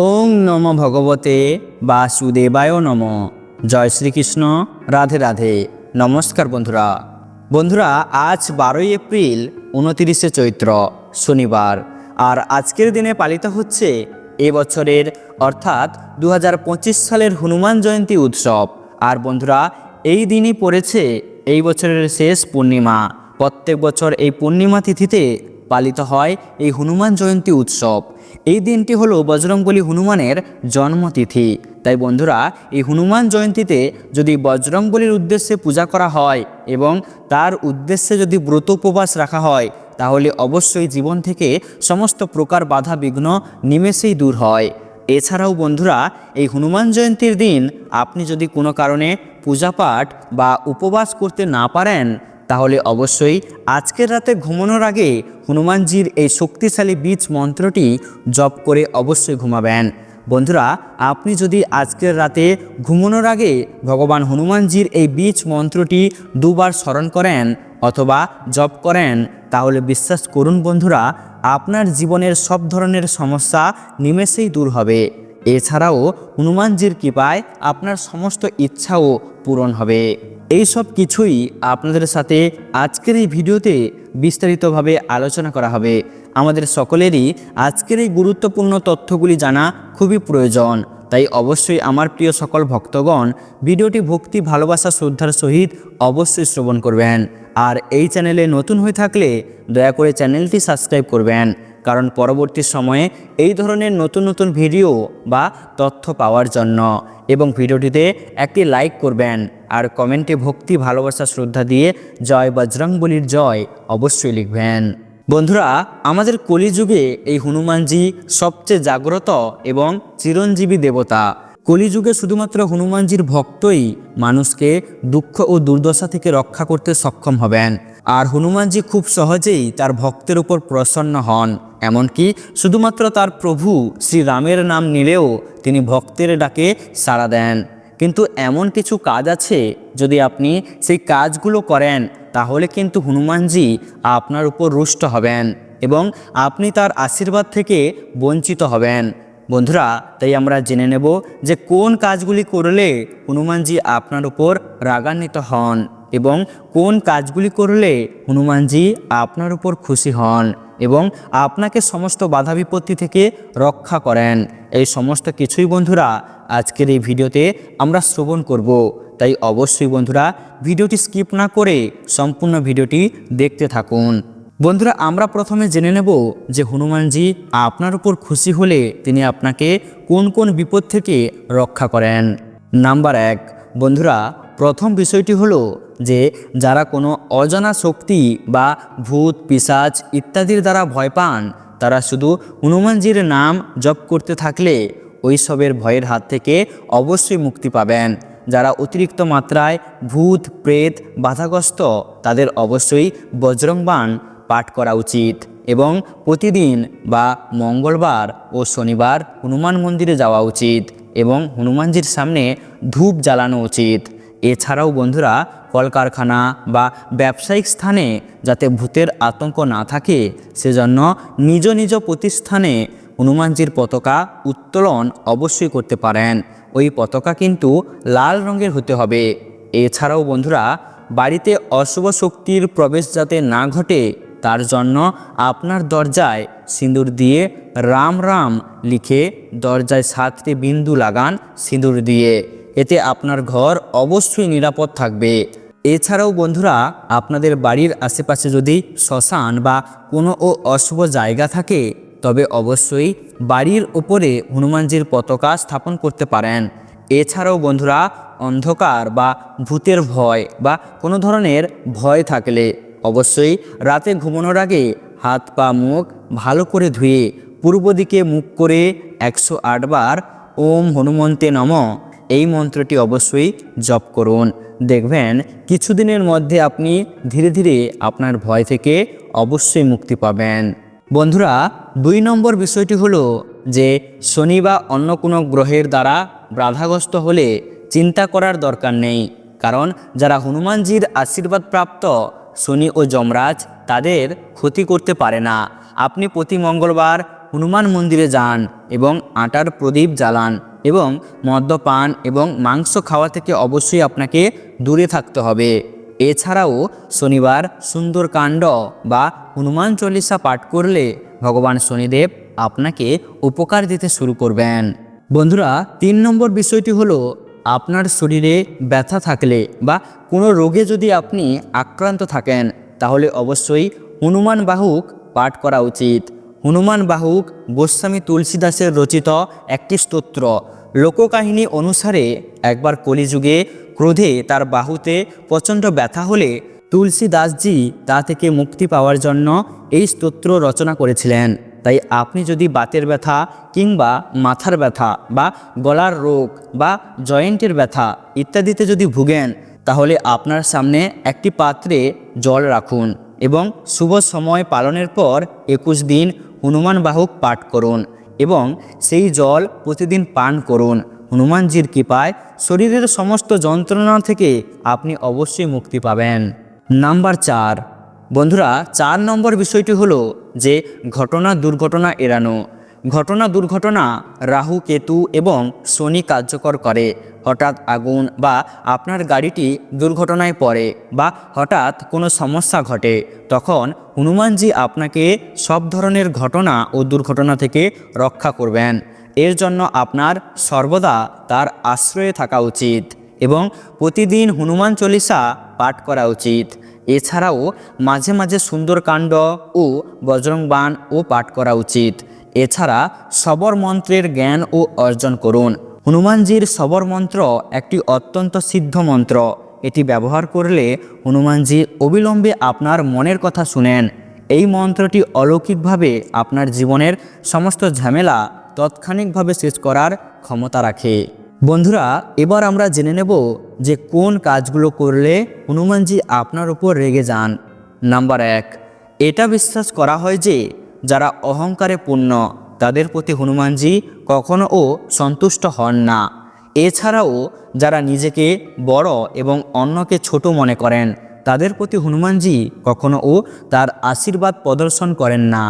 ওং নম ভগবতে বাসুদেবায় নম। জয় শ্রীকৃষ্ণ, রাধে রাধে। নমস্কার বন্ধুরা। বন্ধুরা, আজ বারোই এপ্রিল, উনতিরিশে চৈত্র, শনিবার। আর আজকের দিনে পালিত হচ্ছে এ বছরের, অর্থাৎ দু হাজার পঁচিশ সালের হনুমান জয়ন্তী উৎসব। আর বন্ধুরা, এই দিনই পড়েছে এই বছরের শেষ পূর্ণিমা। প্রত্যেক বছর এই পূর্ণিমা তিথিতে পালিত হয় এই হনুমান জয়ন্তী উৎসব। এই দিনটি হলো বজরংবলী হনুমানের জন্মতিথি। তাই বন্ধুরা, এই হনুমান জয়ন্তীতে যদি বজরংবলীর উদ্দেশ্যে পূজা করা হয় এবং তার উদ্দেশ্যে যদি ব্রত উপবাস রাখা হয়, তাহলে অবশ্যই জীবন থেকে সমস্ত প্রকার বাধা, বিঘ্ন, নিমেষেই দূর হয়। এছাড়াও বন্ধুরা, এই হনুমান জয়ন্তীর দিন আপনি যদি কোনো কারণে পূজা পাঠ বা উপবাস করতে না পারেন তাহলে অবশ্যই আজকের রাতে ঘুমানোর আগে হনুমানজির এই শক্তিশালী বীজ মন্ত্রটি জপ করে অবশ্যই ঘুমাবেন। বন্ধুরা, আপনি যদি আজকের রাতে ঘুমানোর আগে ভগবান হনুমানজির এই বীজ মন্ত্রটি দুবার স্মরণ করেন অথবা জপ করেন, তাহলে বিশ্বাস করুন বন্ধুরা, আপনার জীবনের সব ধরনের সমস্যা নিমেষেই দূর হবে। এছাড়াও হনুমানজির কৃপায় আপনার সমস্ত ইচ্ছাও পূরণ হবে। এই সব কিছুই আপনাদের সাথে আজকের এই ভিডিওতে বিস্তারিতভাবে আলোচনা করা হবে। আমাদের সকলেরই আজকের এই গুরুত্বপূর্ণ তথ্যগুলি জানা খুবই প্রয়োজন। তাই অবশ্যই আমার প্রিয় সকল ভক্তগণ ভিডিওটি ভক্তি, ভালোবাসা, শ্রদ্ধার সহিত অবশ্যই শ্রবণ করবেন। আর এই চ্যানেলে নতুন হয়ে থাকলে দয়া করে চ্যানেলটি সাবস্ক্রাইব করবেন। কারণ পরবর্তী সময়ে এই ধরনের নতুন নতুন ভিডিও বা তথ্য পাওয়ার জন্য। এবং ভিডিওটিতে একটি লাইক করবেন আর কমেন্টে ভক্তি, ভালোবাসা, শ্রদ্ধা দিয়ে জয় বজরংবলির জয় অবশ্যই লিখবেন। বন্ধুরা, আমাদের কলিযুগে এই হনুমানজি সবচেয়ে জাগ্রত এবং চিরঞ্জীবী দেবতা। কলিযুগে শুধুমাত্র হনুমানজির ভক্তই মানুষকে দুঃখ ও দুর্দশা থেকে রক্ষা করতে সক্ষম হবেন। আর হনুমানজি খুব সহজেই তার ভক্তের উপর প্রসন্ন হন। এমনকি শুধুমাত্র তার প্রভু শ্রীরামের নাম নিলেও তিনি ভক্তের ডাকে সাড়া দেন। কিন্তু এমন কিছু কাজ আছে, যদি আপনি সেই কাজগুলো করেন, তাহলে কিন্তু হনুমানজি আপনার উপর রুষ্ট হবেন এবং আপনি তার আশীর্বাদ থেকে বঞ্চিত হবেন। বন্ধুরা, তাই আমরা জেনে নেব যে কোন কাজগুলি করলে হনুমানজি আপনার উপর রাগান্বিত হন এবং কোন কাজগুলি করলে হনুমানজি আপনার উপর খুশি হন। এবং আপনাকে সমস্ত বাধা বিপত্তি থেকে রক্ষা করেন। এই সমস্ত কিছুই বন্ধুরা আজকের এই ভিডিওতে আমরা শ্রবণ করব। তাই অবশ্যই বন্ধুরা ভিডিওটি স্কিপ না করে সম্পূর্ণ ভিডিওটি দেখতে থাকুন। বন্ধুরা, আমরা প্রথমে জেনে নেব যে হনুমানজি আপনার উপর খুশি হলে তিনি আপনাকে কোন কোন বিপদ থেকে রক্ষা করেন। নাম্বার এক, বন্ধুরা, প্রথম বিষয়টি হলো যে যারা কোনো অজানা শক্তি বা ভূত, পিসাচ ইত্যাদির দ্বারা ভয় পান, তারা শুধু হনুমানজির নাম জপ করতে থাকলে ওইসবের ভয়ের হাত থেকে অবশ্যই মুক্তি পাবেন। যারা অতিরিক্ত মাত্রায় ভূত, প্রেত, বাধাগ্রস্ত, তাদের অবশ্যই বজ্রংবাণ পাঠ করা উচিত এবং প্রতিদিন বা মঙ্গলবার ও শনিবার হনুমান মন্দিরে যাওয়া উচিত এবং হনুমানজির সামনে ধূপ জ্বালানো উচিত। এছাড়াও বন্ধুরা কলকারখানা বা ব্যবসায়িক স্থানে যাতে ভূতের আতঙ্ক না থাকে, সেজন্য নিজ নিজ প্রতিষ্ঠানে হনুমানজির পতাকা উত্তোলন অবশ্যই করতে পারেন। ওই পতাকা কিন্তু লাল রঙের হতে হবে। এছাড়াও বন্ধুরা, বাড়িতে অশুভ শক্তির প্রবেশ যাতে না ঘটে, তার জন্য আপনার দরজায় সিঁদুর দিয়ে রাম রাম লিখে দরজায় সাতটি বিন্দু লাগান সিঁদুর দিয়ে। এতে আপনার ঘর অবশ্যই নিরাপদ থাকবে। এছাড়াও বন্ধুরা, আপনাদের বাড়ির আশেপাশে যদি শ্মশান বা কোনো ও অশুভ জায়গা থাকে, তবে অবশ্যই বাড়ির ওপরে হনুমানজির পতাকা স্থাপন করতে পারেন। এছাড়াও বন্ধুরা, অন্ধকার বা ভূতের ভয় বা কোনো ধরনের ভয় থাকলে অবশ্যই রাতে ঘুমানোর আগে হাত পা মুখ ভালো করে ধুয়ে পূর্ব দিকে মুখ করে একশো আটবার ওম হনুমন্তে নম এই মন্ত্রটি অবশ্যই জপ করুন। দেখবেন, কিছুদিনের মধ্যে আপনি ধীরে ধীরে আপনার ভয় থেকে অবশ্যই মুক্তি পাবেন। বন্ধুরা, দুই নম্বর বিষয়টি হলো যে, শনি বা অন্য কোনো গ্রহের দ্বারা বাধাগ্রস্ত হলে চিন্তা করার দরকার নেই। কারণ, যারা হনুমানজির আশীর্বাদ প্রাপ্ত শনি ও যমরাজ, তাদের ক্ষতি করতে পারে না। আপনি প্রতি মঙ্গলবার হনুমান মন্দিরে যান এবং আটার প্রদীপ জ্বালান। এবং মদ্যপান এবং মাংস খাওয়া থেকে অবশ্যই আপনাকে দূরে থাকতে হবে। এছাড়াও শনিবার সুন্দরকাণ্ড বা হনুমান চল্লিশা পাঠ করলে ভগবান শনিদেব আপনাকে উপকার দিতে শুরু করবেন। বন্ধুরা, তিন নম্বর বিষয়টি হলো আপনার শরীরে ব্যথা থাকলে বা কোনো রোগে যদি আপনি আক্রান্ত থাকেন, তাহলে অবশ্যই হনুমান বাহুক পাঠ করা উচিত। হনুমান বাহুক গোস্বামী তুলসীদাসের রচিত একটি স্তোত্র। লোককাহিনী অনুসারে একবার কলিযুগে ক্রোধে তার বাহুতে প্রচণ্ড ব্যথা হলে তুলসী দাসজি তা থেকে মুক্তি পাওয়ার জন্য এই স্তোত্র রচনা করেছিলেন। তাই আপনি যদি বাতের ব্যথা কিংবা মাথার ব্যথা বা গলার রোগ বা জয়েন্টের ব্যথা ইত্যাদিতে যদি ভুগেন, তাহলে আপনার সামনে একটি পাত্রে জল রাখুন এবং শুভ সময় পালনের পর একুশ দিন হনুমান বাহুক পাঠ করুন এবং সেই জল প্রতিদিন পান করুন। হনুমানজির কৃপায় শরীরের সমস্ত যন্ত্রণা থেকে আপনি অবশ্যই মুক্তি পাবেন। নাম্বার চার। বন্ধুরা, চার নম্বর বিষয়টি হলো যে ঘটনা দুর্ঘটনা এড়ানো। ঘটনা দুর্ঘটনা রাহু, কেতু এবং শনি কার্যকর করে। হঠাৎ আগুন বা আপনার গাড়িটি দুর্ঘটনায় পড়ে বা হঠাৎ কোনো সমস্যা ঘটে, তখন হনুমানজি আপনাকে সব ধরনের ঘটনা ও দুর্ঘটনা থেকে রক্ষা করবেন। এর জন্য আপনার সর্বদা তার আশ্রয়ে থাকা উচিত এবং প্রতিদিন হনুমান চল্লিশা পাঠ করা উচিত। এছাড়াও মাঝে মাঝে সুন্দরকাণ্ড ও বজরংবাণ ও পাঠ করা উচিত। এছাড়া সবর মন্ত্রের জ্ঞান ও অর্জন করুন। হনুমানজির সবর মন্ত্র একটি অত্যন্ত সিদ্ধ মন্ত্র। এটি ব্যবহার করলে হনুমানজি অবিলম্বে আপনার মনের কথা শুনেন। এই মন্ত্রটি অলৌকিকভাবে আপনার জীবনের সমস্ত ঝামেলা তাৎক্ষণিকভাবে শেষ করার ক্ষমতা রাখে। বন্ধুরা, এবার আমরা জেনে নেব যে কোন কাজগুলো করলে হনুমানজি আপনার উপর রেগে যান। নাম্বার এক, এটা বিশ্বাস করা হয় যে যারা অহংকারে পূর্ণ তাদের প্রতি হনুমানজি কখনও সন্তুষ্ট হন না। এছাড়াও যারা নিজেকে বড় এবং অন্যকে ছোট মনে করেন, তাদের প্রতি হনুমানজি কখনও তার আশীর্বাদ প্রদর্শন করেন না।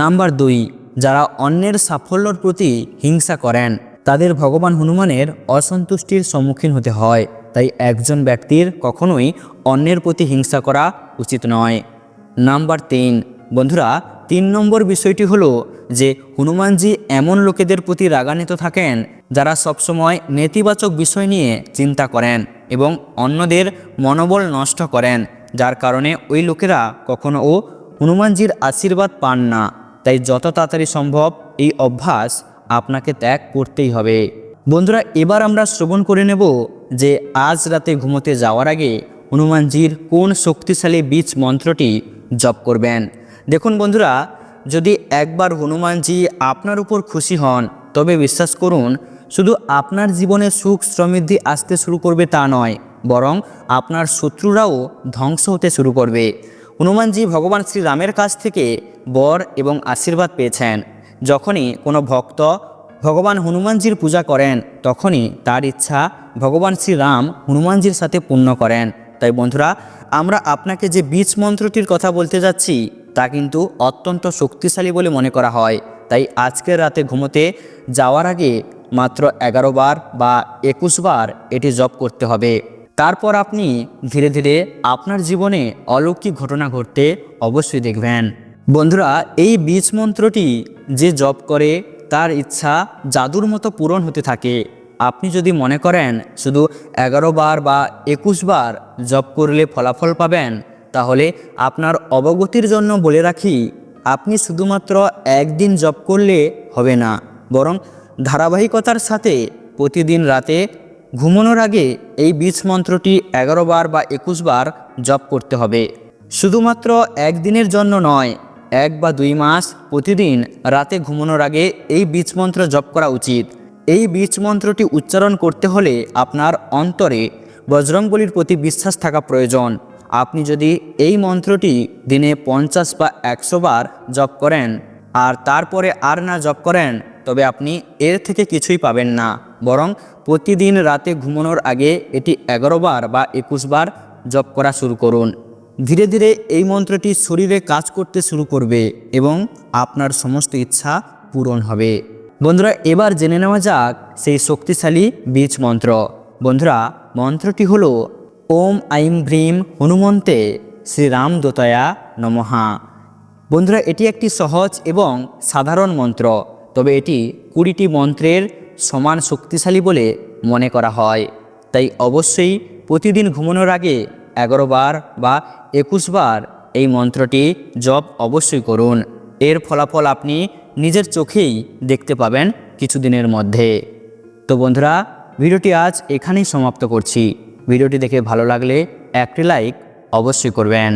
নাম্বার দুই, যারা অন্যের সাফল্যর প্রতি হিংসা করেন, তাদের ভগবান হনুমানের অসন্তুষ্টির সম্মুখীন হতে হয়, তাই একজন ব্যক্তির কখনোই অন্যের প্রতি হিংসা করা উচিত নয়। নাম্বার তিন, বন্ধুরা তিন নম্বর বিষয়টি হলো যে হনুমানজি এমন লোকেদের প্রতি রাগান্বিত থাকেন যারা সবসময় নেতিবাচক বিষয় নিয়ে চিন্তা করেন এবং অন্যদের মনোবল নষ্ট করেন, যার কারণে ওই লোকেরা কখনও হনুমানজির আশীর্বাদ পান না। তাই যত তাড়াতাড়ি সম্ভব এই অভ্যাস আপনাকে ত্যাগ করতেই হবে। বন্ধুরা, এবার আমরা শ্রবণ করে নেব যে আজ রাতে ঘুমোতে যাওয়ার আগে হনুমানজির কোন শক্তিশালী বীজ মন্ত্রটি জপ করবেন। দেখুন বন্ধুরা, যদি একবার হনুমানজি আপনার উপর খুশি হন, তবে বিশ্বাস করুন, শুধু আপনার জীবনে সুখ সমৃদ্ধি আসতে শুরু করবে তা নয়, বরং আপনার শত্রুরাও ধ্বংস হতে শুরু করবে। হনুমানজি ভগবান শ্রীরামের কাছ থেকে বর এবং আশীর্বাদ পেয়েছেন। যখনই কোনো ভক্ত ভগবান হনুমানজির পূজা করেন, তখনই তার ইচ্ছা ভগবান শ্রীরাম হনুমানজির সাথে পূর্ণ করেন। তাই বন্ধুরা, আমরা আপনাকে যে বীজ মন্ত্রটির কথা বলতে যাচ্ছি তা কিন্তু অত্যন্ত শক্তিশালী বলে মনে করা হয়। তাই আজকের রাতে ঘুমোতে যাওয়ার আগে মাত্র এগারো বার বা একুশ বার এটি জপ করতে হবে। তারপর আপনি ধীরে ধীরে আপনার জীবনে অলৌকিক ঘটনা ঘটতে অবশ্যই দেখবেন। বন্ধুরা, এই বীজ মন্ত্রটি যে জপ করে তার ইচ্ছা জাদুর মতো পূরণ হতে থাকে। আপনি যদি মনে করেন শুধু এগারো বার বা একুশ বার জপ করলে ফলাফল পাবেন তাহলে আপনার অবগতির জন্য বলে রাখি, আপনি শুধুমাত্র একদিন জপ করলে হবে না, বরং ধারাবাহিকতার সাথে প্রতিদিন রাতে ঘুমানোর আগে এই বীজ মন্ত্রটি এগারো বার বা একুশ বার জপ করতে হবে। শুধুমাত্র একদিনের জন্য নয়, এক বা দুই মাস প্রতিদিন রাতে ঘুমানোর আগে এই বীজ মন্ত্র জপ করা উচিত। এই বীজ মন্ত্রটি উচ্চারণ করতে হলে আপনার অন্তরে বজরংবলির প্রতি বিশ্বাস থাকা প্রয়োজন। আপনি যদি এই মন্ত্রটি দিনে পঞ্চাশ বা একশো বার জপ করেন, আর তারপরে আর না জপ করেন, তবে আপনি এর থেকে কিছুই পাবেন না। বরং প্রতিদিন রাতে ঘুমানোর আগে এটি এগারো বার বা একুশ বার জপ করা শুরু করুন। ধীরে ধীরে এই মন্ত্রটি শরীরে কাজ করতে শুরু করবে এবং আপনার সমস্ত ইচ্ছা পূরণ হবে। বন্ধুরা, এবার জেনে নেওয়া যাক সেই শক্তিশালী বীজ মন্ত্র। বন্ধুরা, মন্ত্রটি হলো ওম আইম ভ্রীম হনুমন্তে শ্রীরাম দোতয়া নমহা। বন্ধুরা, এটি একটি সহজ এবং সাধারণ মন্ত্র, তবে এটি কুড়িটি মন্ত্রের সমান শক্তিশালী বলে মনে করা হয়। তাই অবশ্যই প্রতিদিন ঘুমানোর আগে এগারো বার বা একুশ বার এই মন্ত্রটি জপ অবশ্যই করুন। এর ফলাফল আপনি নিজের চোখেই দেখতে পাবেন কিছুদিনের মধ্যে। তো বন্ধুরা, ভিডিওটি আজ এখানেই সমাপ্ত করছি। ভিডিওটি দেখে ভালো লাগলে একটি লাইক অবশ্যই করবেন।